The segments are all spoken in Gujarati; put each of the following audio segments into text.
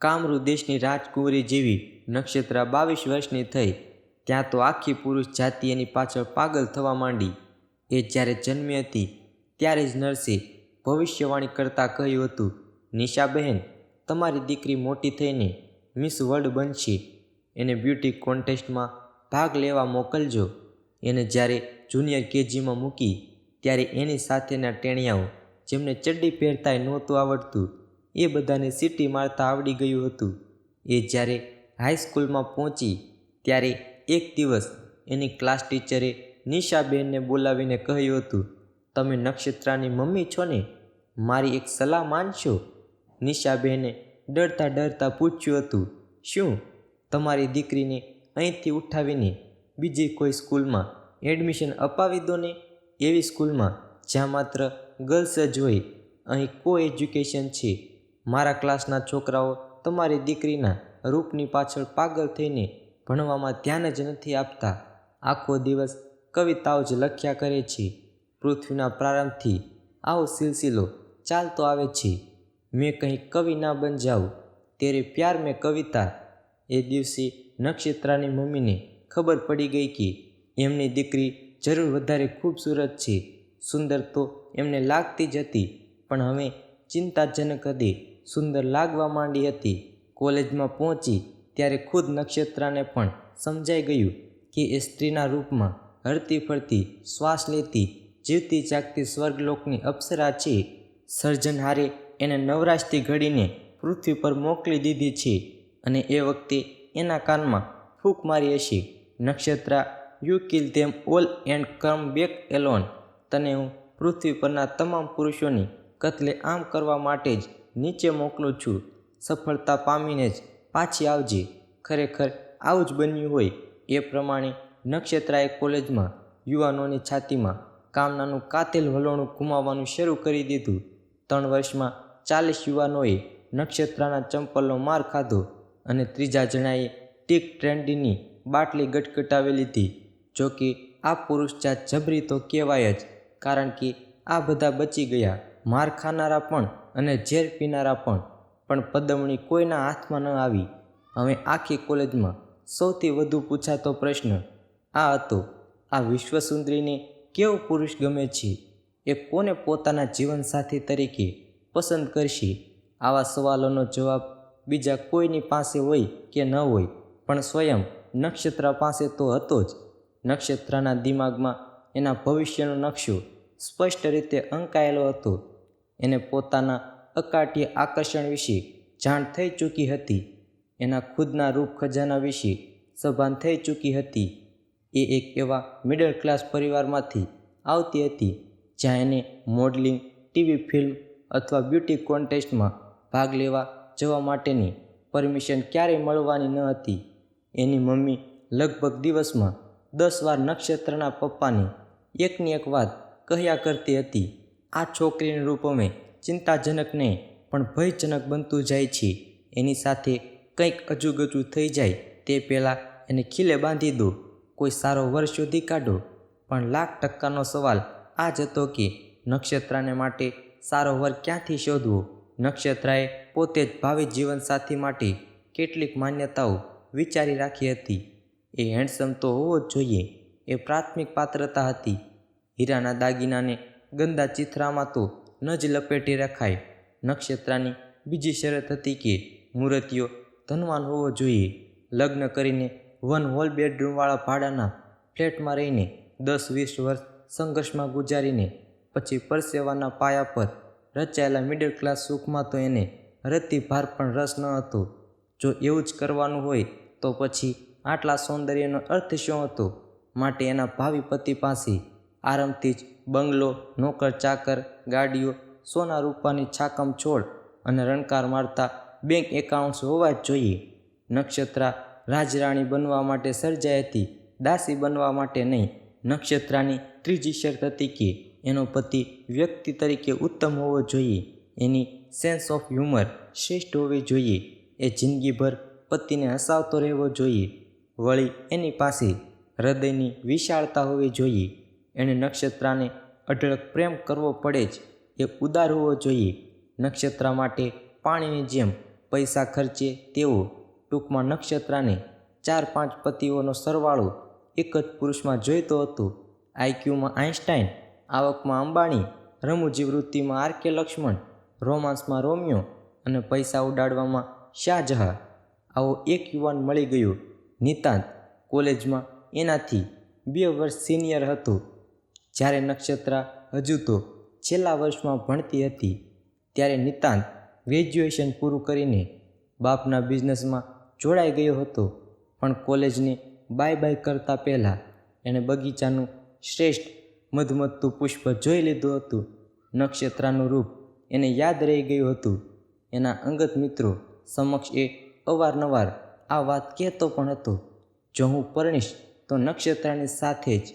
કામરૂ દેશની રાજકુંવરી જેવી નક્ષત્રા બાવીસ વર્ષની થઈ, ત્યાં તો આખી પુરુષ જાતિ એની પાછળ પાગલ થવા માંડી. એ જ્યારે જન્મી હતી, ત્યારે જ નર્સે ભવિષ્યવાણી કરતાં કહ્યું હતું, નિશાબહેન, તમારી દીકરી મોટી થઈને મિસ વર્લ્ડ બનશે. એને બ્યુટી કોન્ટેસ્ટમાં ભાગ લેવા મોકલજો. એને જ્યારે જુનિયર કેજીમાં મૂકી, ત્યારે એની સાથેના ટેણિયાઓ જેમને ચડ્ડી પહેરતાય નહોતું આવડતું એ બધાને સીટી મારતા આવડી ગયું હતું. એ જ્યારે હાઈસ્કૂલમાં પહોંચી, ત્યારે એક દિવસ એની ક્લાસ ટીચરે નિશાબેનને બોલાવીને કહ્યું હતું, તમે નક્ષત્રાની મમ્મી છો ને? મારી એક સલાહ માનશો? નિશાબેને ડરતા ડરતા પૂછ્યું હતું, શું? તમારી દીકરીને અહીંથી ઉઠાવીને બીજી કોઈ સ્કૂલમાં એડમિશન અપાવી દો ને? એવી સ્કૂલમાં જ્યાં માત્ર ગર્લ્સ જ હોય, અહીં કો એજ્યુકેશન છે. મારા ક્લાસના છોકરાઓ તમારી દીકરીના રૂપની પાછળ પાગલ થઈને ભણવામાં ધ્યાન જ નથી આપતા. આખો દિવસ કવિતાઓ જ લખ્યા કરે છે. પૃથ્વીના પ્રારંભથી આવો સિલસિલો ચાલતો આવે છે. મેં કંઈ કવિ ના બન જાઉં તેરે પ્યાર મેં કવિતા. એ દિવસે નક્ષત્રાની મમ્મીને ખબર પડી ગઈ કે એમની દીકરી જરૂર વધારે ખૂબસૂરત છે. સુંદર તો એમને લાગતી જ હતી, પણ હવે ચિંતાજનક હદે સુંદર લાગવા માંડી હતી. કોલેજમાં પહોંચી ત્યારે ખુદ નક્ષત્રાને પણ સમજાઈ ગયું કે એ સ્ત્રીના રૂપમાં હરતી ફરતી, શ્વાસ લેતી, જીવતી જાગતી સ્વર્ગલોકની અપ્સરા છે. સર્જનહારે એને નવરાશથી ઘડીને પૃથ્વી પર મોકલી દીધી છે અને એ વખતે એના કાનમાં ફૂંક મારી હશે. Nakshatra you kill them all and come back alone તને હું પૃથ્વી પરના તમામ પુરુષોની કતલે આમ કરવા માટે જ નીચે મોકલું છું. સફળતા પામીને જ પાછી આવજે. ખરેખર આવું જ બન્યું હોય એ પ્રમાણે નક્ષત્રાએ કોલેજમાં યુવાનોની છાતીમાં કામનાનું કાતેલ વલણું ગુમાવવાનું શરૂ કરી દીધું. ત્રણ વર્ષમાં ચાલીસ યુવાનોએ નક્ષત્રાના ચંપલનો માર ખાધો અને ત્રીજા જણાએ ટીક ટ્રેન્ડીની બાટલી ગટગટાવી લીધી. જોકે આ પુરુષ જાત જબરી તો કહેવાય જ, કારણ કે આ બધા બચી ગયા. માર ખાનારા પણ અને ઝેર પીનારા પણ પણ પદમણી કોઈના હાથમાં ન આવી. હવે આખી કોલેજમાં સૌથી વધુ પૂછાતો પ્રશ્ન આ હતો, આ વિશ્વસુંદરીને કેવો પુરુષ ગમે છે? એ કોને પોતાના જીવનસાથી તરીકે પસંદ કરશે? આવા સવાલોનો જવાબ બીજા કોઈની પાસે હોય કે ન હોય, પણ સ્વયં નક્ષત્ર પાસે તો હતો જ. નક્ષત્રના દિમાગમાં એના ભવિષ્યનો નકશો સ્પષ્ટ રીતે અંકાયેલો હતો. એને પોતાના અકાટ્ય આકર્ષણ વિશે જાણ થઈ ચૂકી હતી. એના ખુદના રૂપ ખજાના વિશે સભાન થઈ ચૂકી હતી. એ એક એવા મિડલ ક્લાસ પરિવારમાંથી આવતી હતી, જ્યાં એને મોડલિંગ ટીવી ફિલ્મ અથવા બ્યુટી કોન્ટેસ્ટમાં ભાગ લેવા જવા માટેની પરમિશન ક્યારેય મળવાની ન હતી. એની મમ્મી લગભગ દિવસમાં દસ વાર નક્ષત્રના પપ્પાની એકની એક વાત કહ્યા કરતી હતી. આ છોકરીનું રૂપ અમે ચિંતાજનક નહીં, પણ ભયજનક બનતું જાય છે. એની સાથે કંઈક અજુગજુ થઈ જાય, તે પહેલાં એને ખીલે બાંધી દો. કોઈ સારો વર શોધી કાઢો. પણ લાખ ટકાનો સવાલ આ જ હતો કે નક્ષત્રાને માટે સારો વર ક્યાંથી શોધવો? નક્ષત્રાએ પોતે જ ભાવિ જીવનસાથી માટે કેટલીક માન્યતાઓ વિચારી રાખી હતી. એ હેન્ડસમ તો હોવો જ જોઈએ. એ પ્રાથમિક પાત્રતા હતી. હીરાના દાગીનાને ગંદા ચિથરામાં તો ન જ લપેટી રખાય. નક્ષત્રાની બીજી શરત હતી કે મૂર્તિઓ ધનવાન હોવો જોઈએ. લગ્ન કરીને વન હોલ બેડરૂમવાળા ભાડાના ફ્લેટમાં રહીને દસ વીસ વર્ષ સંઘર્ષમાં ગુજારીને પછી પરસેવાના પાયા પર રચાયેલા મિડલ ક્લાસ સુખમાં તો એને રત્તી ભાર પણ રસ ન હતો. જો એવું જ કરવાનું હોય તો પછી આટલા સૌંદર્યનો અર્થ શું હતો? માટે એના ભાવિ પતિ પાસે આરામથી જ બંગલો, નોકર, ચાકર, ગાડીઓ, સોના, રૂપાની છાકમ છોડ અને રણકાર મારતા બેંક એકાઉન્ટ્સ હોવા જ જોઈએ. નક્ષત્રા રાજરાણી બનવા માટે સર્જાઈ હતી, દાસી બનવા માટે નહીં. નક્ષત્રાની ત્રીજી શરત હતી કે એનો પતિ વ્યક્તિ તરીકે ઉત્તમ હોવો જોઈએ. એની સેન્સ ઓફ હ્યુમર શ્રેષ્ઠ હોવી જોઈએ. એ જિંદગીભર પતિને હસાવતો રહેવો જોઈએ. વળી એની પાસે હૃદયની વિશાળતા હોવી જોઈએ. એણે નક્ષત્રાને અઢળક પ્રેમ કરવો પડે જ. એ ઉદાર હોવો જોઈએ. નક્ષત્ર માટે પાણીની જેમ પૈસા ખર્ચે તેવો. ટૂંકમાં નક્ષત્રાને ચાર પાંચ પતિઓનો સરવાળો એક જ પુરુષમાં જોઈતો હતો. આઈક્યુમાં આઇન્સ્ટાઈન આવકમાં અંબાણી, રમૂજી વૃત્તિમાં આર કે લક્ષ્મણ, રોમાન્સમાં રોમિયો અને પૈસા ઉડાડવામાં શાહજહાં. આવો એક યુવાન મળી ગયો. નિતાંત કોલેજમાં એનાથી બે વર્ષ સિનિયર હતો. જ્યારે નક્ષત્રા હજુ તો છેલ્લા વર્ષમાં ભણતી હતી, ત્યારે નિતાંત ગ્રેજ્યુએશન પૂરું કરીને બાપના બિઝનેસમાં જોડાઈ ગયો હતો. પણ કોલેજને બાય બાય કરતાં પહેલાં એણે બગીચાનું શ્રેષ્ઠ મધમધતું પુષ્પ જોઈ લીધું હતું. નક્ષત્રાનું રૂપ એને યાદ રહી ગયું હતું. એના અંગત મિત્રો સમક્ષ એ અવારનવાર આ વાત કહેતો પણ હતો. જો હું પરણીશ, તો નક્ષત્રાની સાથે જ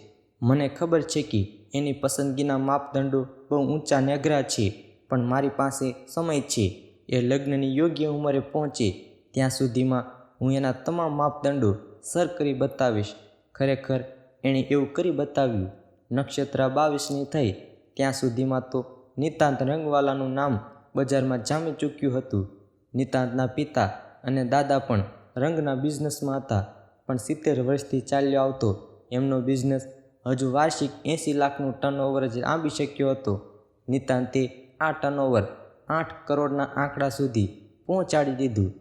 મને ખબર છે કે એની પસંદગીના માપદંડો બહુ ઊંચા ને અઘરા છે, પણ મારી પાસે સમય છે. એ લગ્નની યોગ્ય ઉંમરે પહોંચે ત્યાં સુધીમાં હું એના તમામ માપદંડો સર કરી બતાવીશ. ખરેખર એણે એવું કરી બતાવ્યું. નક્ષત્રા બાવીસની થઈ, ત્યાં સુધીમાં તો નિતાંત રંગવાલાનું નામ બજારમાં જામી ચૂક્યું હતું. નિતાંતના પિતા અને દાદા પણ રંગના બિઝનેસમાં હતા, પણ સિત્તેર વર્ષથી ચાલ્યો આવતો એમનો બિઝનેસ હજુ વાર્ષિક એંસી લાખનું ટર્નઓવર જ આંબી શક્યો હતો. નિતાંતે આ ટર્નઓવર આઠ કરોડના આંકડા સુધી પહોંચાડી દીધું.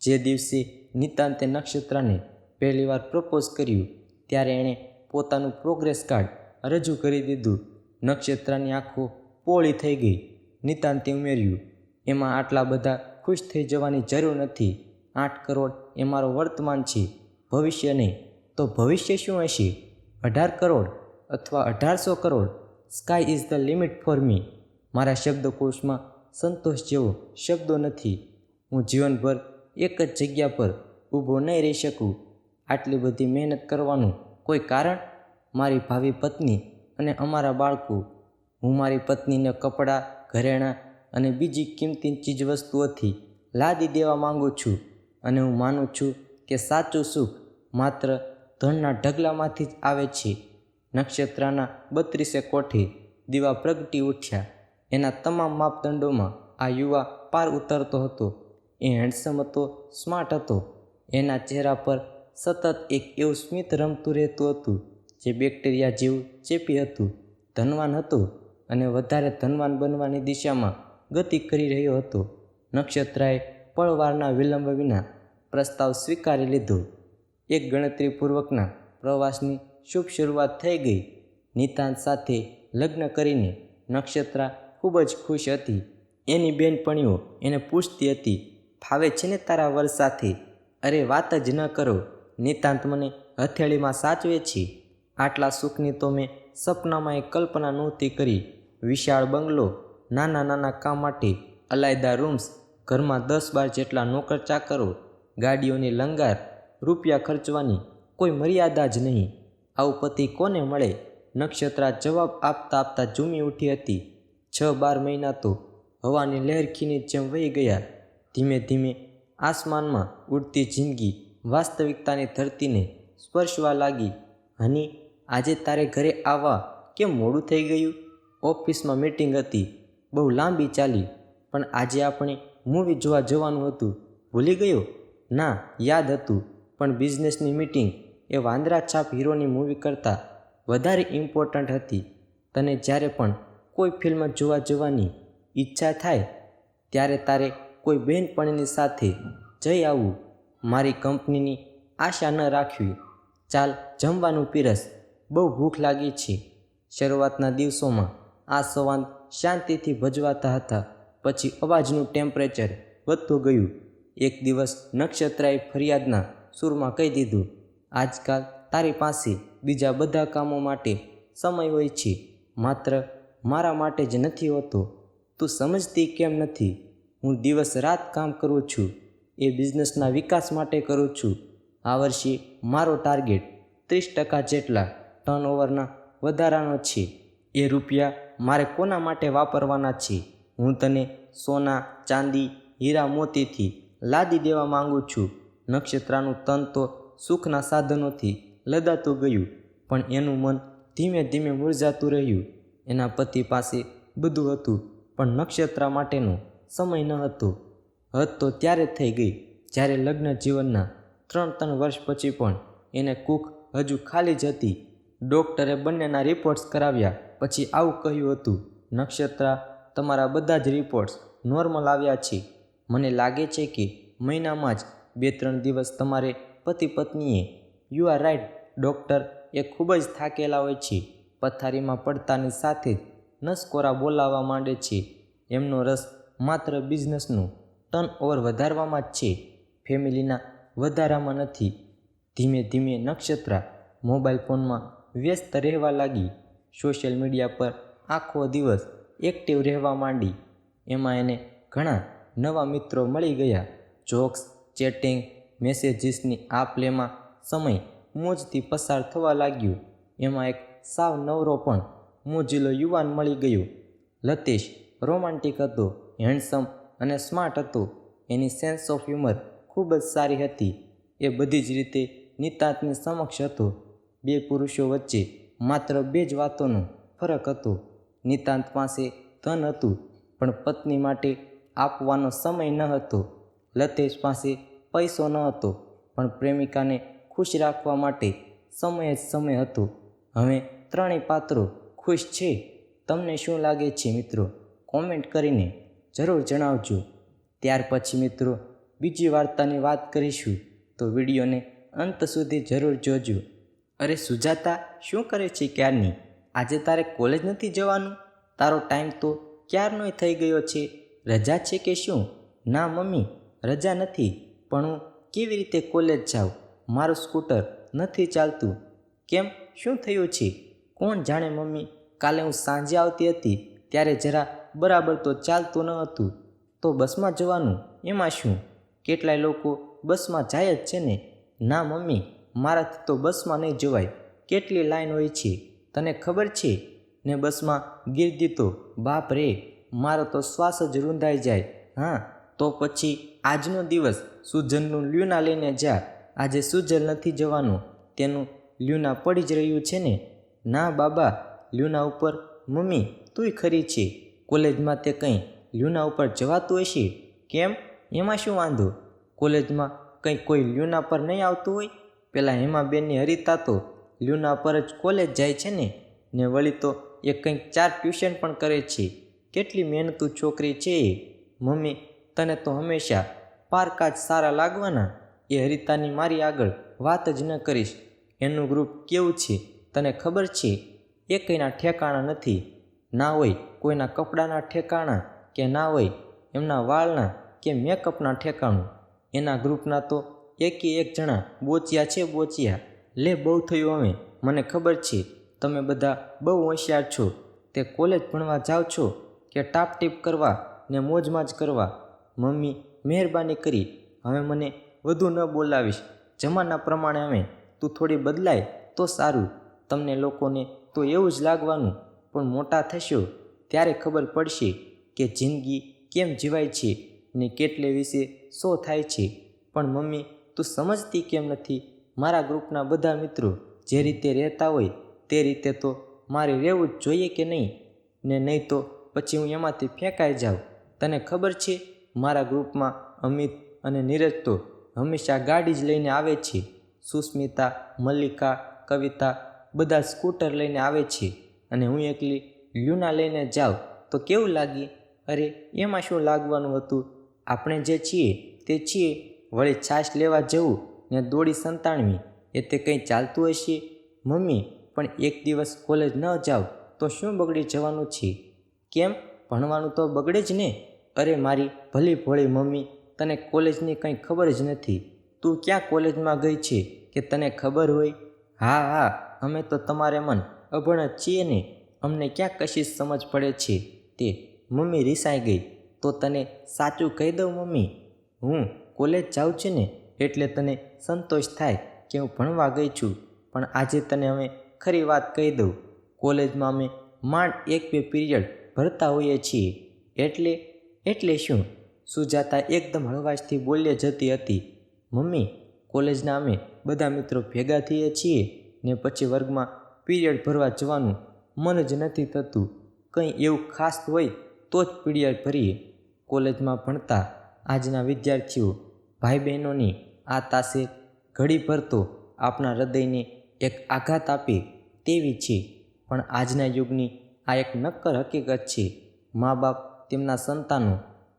જે દિવસે નિતાંતે નક્ષત્રને પહેલીવાર પ્રપોઝ કર્યું, ત્યારે એણે પોતાનું પ્રોગ્રેસ કાર્ડ રજૂ કરી દીધું. નક્ષત્રની આંખો પોળી થઈ ગઈ. નિતાંતે ઉમેર્યું, એમાં આટલા બધા ખુશ થઈ જવાની જરૂર નથી. આઠ કરોડ એ મારો વર્તમાન છે. ભવિષ્ય નહીં, તો ભવિષ્ય શું હશે? અઢાર કરોડ અથવા અઢારસો crore sky is the limit for me મારા શબ્દકોશમાં સંતોષ જેવો શબ્દો નથી. હું જીવનભર એક જ જગ્યા પર ઊભો નહીં રહી શકું. આટલી બધી મહેનત કરવાનું કોઈ કારણ? મારી ભાવિ પત્ની અને અમારા બાળકો. હું મારી પત્નીને કપડાં, ઘરેણાં અને બીજી કિંમતી ચીજવસ્તુઓથી લાદી દેવા માગું છું અને હું માનું છું કે સાચું સુખ માત્ર ધનના ઢગલામાંથી જ આવે છે. નક્ષત્રાના બત્રીસે કોઠે દીવા પ્રગટી ઉઠ્યા. એના તમામ માપદંડોમાં આ યુવા પાર ઉતરતો હતો. એ હેન્ડસમ હતો સ્માર્ટ હતો. એના ચહેરા પર સતત એક એવું સ્મિત રમતું રહેતું હતું, જે બેક્ટેરિયા જેવું ચેપી હતું. ધનવાન હતો અને વધારે ધનવાન બનવાની દિશામાં ગતિ કરી રહ્યો હતો. નક્ષત્રાએ પળવારના વિલંબ વિના પ્રસ્તાવ સ્વીકારી લીધો. એક ગણતરીપૂર્વકના પ્રવાસની શુભ શરૂઆત થઈ ગઈ. નિતાંત સાથે લગ્ન કરીને નક્ષત્રા ખૂબ જ ખુશ હતી. એની બેનપણીઓ એને પૂછતી હતી, ફાવે છે ને તારા વર સાથે? અરે વાત જ ન કરો. નિતાંત મને હથેળીમાં સાચવે છે. આટલા સુખની તો મેં સપનામાં એ કલ્પના નહોતી કરી. વિશાળ બંગલો, નાના નાના કામ માટે અલાયદા રૂમ્સ, ઘરમાં દસ બાર જેટલા નોકર ચાકરો ગાડીઓની લંગાર રૂપિયા ખર્ચવાની કોઈ મર્યાદા જ નહીં. આવું પતિ કોને મળે? નક્ષત્રા જવાબ આપતા આપતા ઝૂમી ઉઠી હતી. છ બાર મહિના તો હવાની લહેરખીની જેમ વહી ગયા. ધીમે ધીમે આસમાનમાં ઉડતી જિંદગી વાસ્તવિકતાની ધરતીને સ્પર્શવા લાગી. હની, આજે તારે ઘરે આવવા કેમ મોડું થઈ ગયું? ઓફિસમાં મીટિંગ હતી. બહુ લાંબી ચાલી. પણ આજે આપણે મૂવી જોવા જવાનું હતું. ભૂલી ગયો? ના, યાદ હતું. પણ બિઝનેસની મીટિંગ એ વાંદરા છાપ હીરોની મૂવી કરતાં વધારે ઇમ્પોર્ટન્ટ હતી. તને જ્યારે પણ કોઈ ફિલ્મ જોવા જવાની ઈચ્છા થાય, ત્યારે તારે કોઈ બહેનપણીની સાથે જઈ આવવું મારી કંપનીની આશા ન રાખવી. ચાલ જમવાનું પીરસ. બહુ ભૂખ લાગી છે. શરૂઆતના દિવસોમાં આ સંવાદ શાંતિથી ભજવાતા હતા. પછી અવાજનું ટેમ્પરેચર વધતું ગયું. એક દિવસ નક્ષત્રાએ ફરિયાદના સૂરમાં કહી દીધું, આજકાલ તારી પાસે બીજા બધા કામો માટે સમય હોય છે. માત્ર મારા માટે જ નથી હોતો. તું સમજતી કેમ નથી? હું દિવસ રાત કામ કરું છું. એ બિઝનેસના વિકાસ માટે કરું છું. આ વર્ષે મારો ટાર્ગેટ ત્રીસ ટકા જેટલા ટર્નઓવરના વધારાનો છે. એ રૂપિયા મારે કોના માટે વાપરવાના છે? હું તને સોના, ચાંદી, હીરા મોતીથી લાદી દેવા માંગુ છું. નક્ષત્રાનું તન તો સુખના સાધનોથી લદાતું ગયું, પણ એનું મન ધીમે ધીમે મુરઝાતું રહ્યું. એના પતિ પાસે બધું હતું, પણ નક્ષત્રા માટેનો સમય ન હતો. હદ તો ત્યારે થઈ ગઈ, જ્યારે લગ્ન જીવનના ત્રણ ત્રણ વર્ષ પછી પણ એને કૂક હજુ ખાલી જ હતી. ડૉક્ટરે બંનેના રિપોર્ટ્સ કરાવ્યા, પછી આવું કહ્યું હતું, નક્ષત્રા, તમારા બધા જ રિપોર્ટ્સ નોર્મલ આવ્યા છે. મને લાગે છે કે મહિનામાં જ બે ત્રણ દિવસ તમારે પતિ પત્નીએ યુ આર રાઈટ ડૉક્ટર એ ખૂબ જ થાકેલા હોય છે. પથારીમાં પડતાની સાથે જ નસકોરા બોલાવવા માંડે છે. એમનો રસ માત્ર બિઝનેસનું ટર્ન ઓવર વધારવામાં જ છે. ફેમિલીના વધારામાં નથી. ધીમે ધીમે નક્ષત્રા મોબાઈલ ફોનમાં વ્યસ્ત રહેવા લાગી. સોશિયલ મીડિયા પર આખો દિવસ એક્ટિવ રહેવા માંડી. એમાં એને ઘણા નવા મિત્રો મળી ગયા. જોક્સ ચેટિંગ મેસેજીસની આપ લેમાં સમય મોજથી પસાર થવા લાગ્યો. એમાં એક સાવ નવરો પણ મોજીલો યુવાન મળી ગયો. લતેશ રોમાન્ટિક હતો, હેન્ડસમ અને સ્માર્ટ હતો. એની સેન્સ ઓફ હ્યુમર ખૂબ જ સારી હતી. એ બધી જ રીતે નિતાંતની સમક્ષ હતો. બે પુરુષો વચ્ચે માત્ર બે જ વાતોનો ફરક હતો. નિતાંત પાસે ધન હતું, પણ પત્ની માટે આપવાનો સમય ન હતો. લતેશ પાસે પૈસો ન હતો, પણ પ્રેમિકાને ખુશ રાખવા માટે સમય જ સમય હતો. હવે ત્રણેય પાત્રો ખુશ છે. તમને શું લાગે છે મિત્રો? કોમેન્ટ કરીને જરૂર જણાવજો. ત્યાર પછી મિત્રો, બીજી વાર્તાની વાત કરીશું. તો વિડીયોને અંત સુધી જરૂર જોજો. અરે સુજાતા, શું કરે છે ક્યારની? આજે તારે કોલેજ નથી જવાનું? તારો ટાઈમ તો ક્યારનોય થઈ ગયો છે? રજા છે કે શું? ના મમ્મી, રજા નથી. પણ હું કેવી રીતે કોલેજ જાઉં? મારું સ્કૂટર નથી ચાલતું. કેમ? શું થયું છે? કોણ જાણે મમ્મી? કાલે હું સાંજે આવતી હતી, ત્યારે જરા બરાબર તો ચાલતું ન હતું. તો બસમાં જવાનું, એમાં શું? કેટલાય લોકો બસમાં જાય જ છે ને? ના મમ્મી, મારાથી તો બસમાં નહીં જવાય. કેટલી લાઈન હોય છે? તને ખબર છે? ને બસમાં ગીરદી તો બાપ રે, મારો તો શ્વાસ જ રૂંધાઈ જાય. હા તો પછી આજનો દિવસ સુજનનું લ્યુના લઈને જા. આજે સુજલ નથી જવાનું. તેનું લ્યુના પડી જ રહ્યું છે ને? ના બાબા, લ્યુના ઉપર, મમ્મી, તુંય ખરી છે. કોલેજમાં તે કંઈ લ્યુના ઉપર જવાતું હશે? કેમ? એમાં શું વાંધો? કોલેજમાં કંઈ કોઈ લ્યુના પર નહીં આવતું હોય? પેલા હેમાબેનની હરિતા તો લ્યુના પર જ કોલેજ જાય છે ને? ને વળી તો એ કંઈક ચાર ટ્યુશન પણ કરે છે. કેટલી મહેનતું છોકરી છે એ? મમ્મી તને તો હંમેશા પારકા જ સારા લાગવાના? એ હરિતાની મારી આગળ વાત જ ન કરીશ. એનું ગ્રુપ કેવું છે? તને ખબર છે? એ કંઈના ઠેકાણા નથી. ના હોય કોઈના કપડાના ઠેકાણા કે ના હોય એમના વાળના કે મેકઅપના ઠેકાણું. એના ગ્રુપના તો એકે એક જણા બોચિયા છે બોચિયા. લે બહુ થયું હવે. મને ખબર છે. તમે બધા બહુ હોશિયાર છો. તે કોલેજ ભણવા જાઓ છો કે ટાપટીપ કરવા ને મોજમાં જ કરવા? મમ્મી, મહેરબાની કરી. હવે મને વધુ ન બોલાવીશ. જમાના પ્રમાણે હવે તું થોડી બદલાય તો સારું. તમને લોકોને તો એવું જ લાગવાનું, પણ મોટા થશો, ત્યારે ખબર પડશે કે જિંદગી કેમ જીવાય છે ને કેટલે વિશે શો થાય છે. પણ મમ્મી, તું સમજતી કેમ નથી? મારા ગ્રુપના બધા મિત્રો જે રીતે રહેતા હોય, તે રીતે તો મારે રહેવું જ જોઈએ કે નહીં? ને નહીં તો પછી હું એમાંથી ફેંકાઈ જાઉં. તને ખબર છે? મારા ગ્રુપમાં અમિત અને નીરજ તો હંમેશા ગાડી જ લઈને આવે છે. સુસ્મિતા, મલ્લિકા, કવિતા બધા સ્કૂટર લઈને આવે છે અને હું એકલી લ્યુના લઈને જાઉં. તો કેવું લાગી? અરે, એમાં શું લાગવાનું હતું? આપણે જે છીએ તે છીએ. વળી છાશ લેવા જવું ને દોડી સંતાણવી એ તે કંઈ ચાલતું હશે? મમ્મી, પણ એક દિવસ કોલેજ ન જાવ તો શું બગડી જવાનું છે? કેમ? ભણવાનું તો બગડે જ ને? અરે મારી ભલી ભોળી મમ્મી, તને કોલેજની કંઈ ખબર જ નથી. તું ક્યાં કોલેજમાં ગઈ છે કે તને ખબર હોય? હા હા, અમે તો તમારે મન અભણ છીએ ને. અમને ક્યાં કશી સમજ પડે છે? તે મમ્મી રિસાઈ ગઈ. તો તને સાચું કહી દઉં મમ્મી? હું કોલેજ જાઉં છું ને એટલે તને સંતોષ થાય કે હું ભણવા ગઈ છું. પણ આજે તને અમે ખરી વાત કહી દઉં. કોલેજમાં અમે માંડ એક બે પીરિયડ ભરતા હોઈએ છીએ. એટલે એટલે શું? સુજાતા એકદમ હળવાશથી બોલ્યે જતી હતી, મમ્મી કોલેજના અમે બધા મિત્રો ભેગા થઈએ છીએ ને પછી વર્ગમાં પીરિયડ ભરવા જવાનું મન જ નથી થતું. કંઈ એવું ખાસ હોય તો જ પીરિયડ ભરીએ. કોલેજમાં ભણતા આજના વિદ્યાર્થીઓ ભાઈ બહેનોની આ તાસીર ઘડી ભરતો આપણા હૃદયને એક આઘાત આપે તેવી છે. પણ આજના યુગની આ એક નક્કર હકીકત છે. મા બાપ તેમના સંતાનો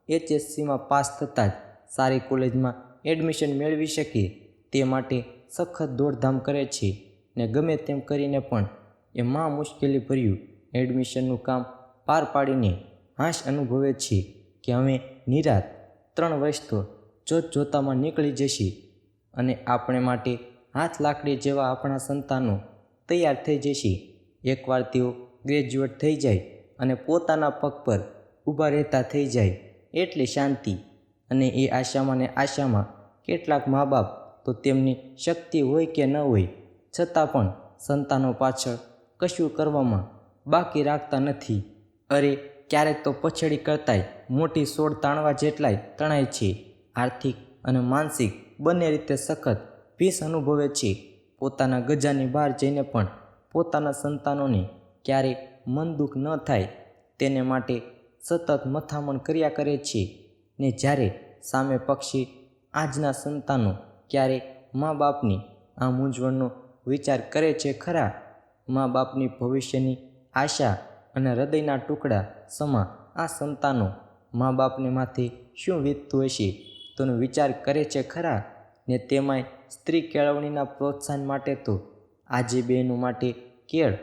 એચએસસીમાં પાસ થતાં જ સારી કોલેજમાં એડમિશન મેળવી શકે તે માટે સખત દોડધામ કરે છે ને ગમે તેમ કરીને પણ એ મા મુશ્કેલી ભર્યું. એડમિશનનું કામ પાર પાડીને હાશ અનુભવે છે કે અમે નિરાત ત્રણ વર્ષ તો જોત જોતામાં નીકળી જશે અને આપણે માટે હાથ લાકડી જેવા આપણા સંતાનો તૈયાર થઈ જશે. એકવાર તેઓ ગ્રેજ્યુએટ થઈ જાય અને પોતાના પગ પર ઊભા રહેતા થઈ જાય એટલે શાંતિ અને એ આશામાં ને આશામાં કેટલાક મા બાપ તો તેમની શક્તિ હોય કે ન હોય, છતાં પણ સંતાનો પાછળ કશું કરવામાં બાકી રાખતા નથી. અરે, ક્યારેક તો પછડી કરતાંય મોટી સોડ તાણવા જેટલાય તણાય છે. આર્થિક અને માનસિક બંને રીતે સખત ભીસ અનુભવે છે. પોતાના ગજાની બહાર જઈને પણ પોતાના સંતાનોને ક્યારેય મન દુઃખ ન થાય, તેને માટે સતત મથામણ કર્યા કરે છે ને જ્યારે સામે પક્ષી આજના સંતાનો ક્યારે મા બાપની આ મૂંઝવણનો વિચાર કરે છે ખરા? મા બાપની ભવિષ્યની આશા અને હૃદયના ટુકડા સમા આ સંતાનો મા બાપને માથે શું વીતતું હશે તેનો વિચાર કરે છે ખરા? ને તેમાંય સ્ત્રી કેળવણીના પ્રોત્સાહન માટે તો આજે બહેનો માટે કેળ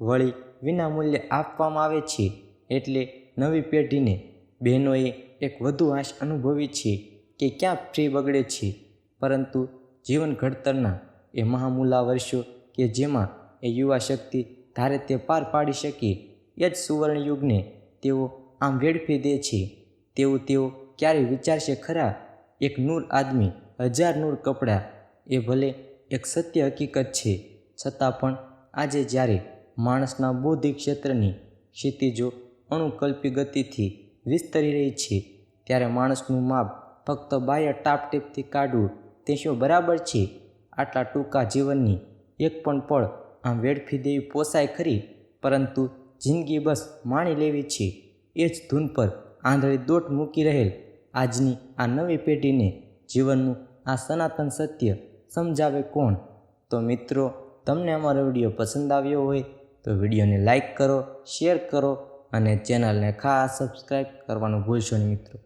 વળી વિનામૂલ્યે આપવામાં આવે છે. એટલે નવી પેઢીને બહેનોએ એક વધુ આશ અનુભવી છે કે ક્યાં ફ્રી બગડે છે. પરંતુ જીવન ઘડતરના એ મહામૂલા વર્ષો કે જેમાં એ યુવા શક્તિ ધારે તે પાર પાડી શકે, એ જ સુવર્ણ યુગને તેઓ આમ વેડફી દે છે. તેવું તેઓ ક્યારેય વિચારશે ખરા, એક નૂર આદમી, હજાર નૂર કપડાં, એ ભલે એક સત્ય હકીકત છે. છતાં પણ આજે જ્યારે માણસના બૌદ્ધિક ક્ષેત્રની ક્ષિતિજો અણુકલ્પી ગતિથી વિસ્તરી રહી છે, ત્યારે માણસનું માપ ફક્ત બાહ્ય ટાપટીપથી કાઢવું તે શું બરાબર છે? આટલા ટૂંકા જીવનની એક પણ પળ આમ વેડફી દેવી પોસાય ખરી? પરંતુ જિંદગી બસ માણી લેવી છે. એ જ ધૂન પર આંધળી દોટ મૂકી રહેલ આજની આ નવી પેઢીને જીવનનું આ સનાતન સત્ય સમજાવે કોણ? તો મિત્રો, તમને અમારો વીડિયો પસંદ આવ્યો હોય તો વિડીયોને લાઈક કરો, શેર કરો અને ચેનલને ખાસ સબસ્ક્રાઈબ કરવાનું ભૂલશો નહીં મિત્રો.